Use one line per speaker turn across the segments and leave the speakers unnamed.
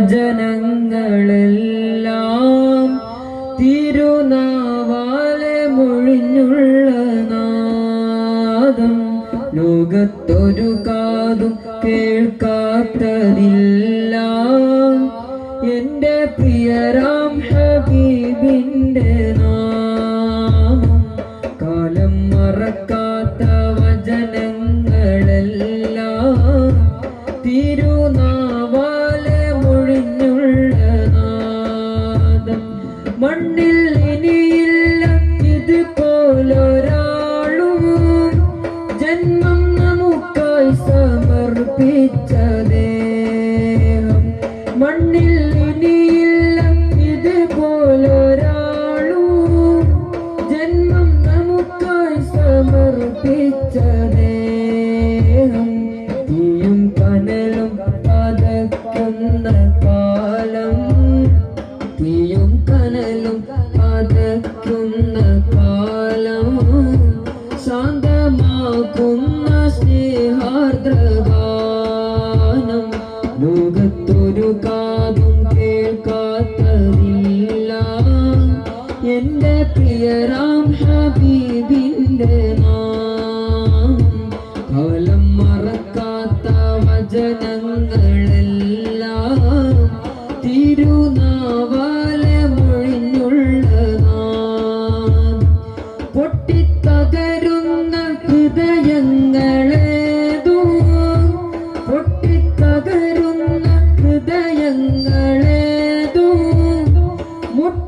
ജനങ്ങളെല്ലാം തിരുനാവാലെ മൊഴിഞ്ഞുള്ള നാദം. ലോകത്തൊരു കാതും കേൾക്കാത്തതില്ല. എന്റെ പ്രിയരാം ഹബീബിന്റെ നാമം. കാലം മറക്കാത്ത വചന காலம் தீயும் கனலும்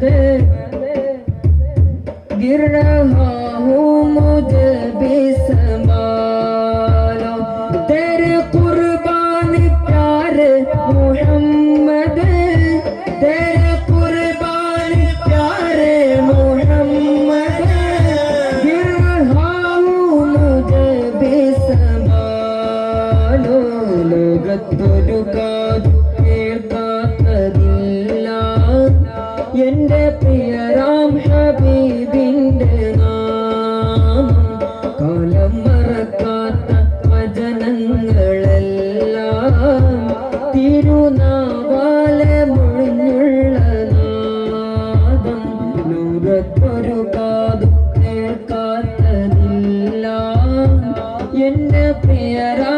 दे, गिर रहा हूँ मुझे भी संभालो। तेरे कुर्बान प्यार मोहम्मद, तेरे कुर्बान प्यार मोहम्मद। गिर रहा हूँ मुझे भी संभालो, लोग तो रुका കാതു കേൾക്കാത്തതില്ല എന്റെ പ്രിയരാ